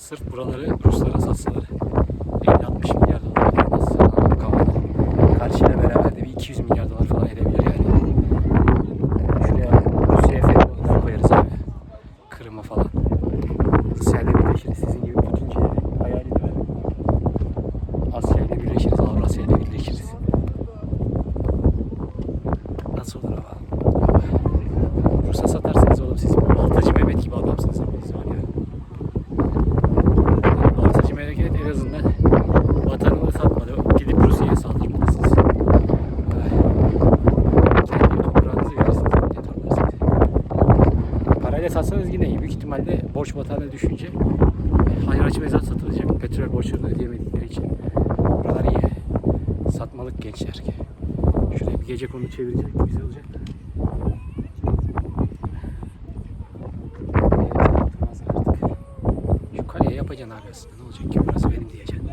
Sırf buraları Ruslara satsalar 50-60 milyar dolar. Kavada. Karşıyla beraber de bir 200 milyar dolar falan edebilir yani. Yani Şuraya Rusya'ya falan koyarız abi. Kırım'a falan. Rusya'yla birleşiriz. Sizin gibi Putin'cileri hayal ediyorum. Asya ile birleşiriz. Avrasya ile birleşiriz. Nasıl olur ama? Satsanız yine iyi. Büyük ihtimalle borç batağına düşünce hayır açı mezat satılacak. Petrol borçlarını ödeyemedikleri için. Buralar iyi. Satmalık gençler. Şuraya bir gece konu çevirecek güzel olacak. Evet, artık. Şu kaleye yapacaksın abi aslında. Ne olacak ki burası benim diyeceksin.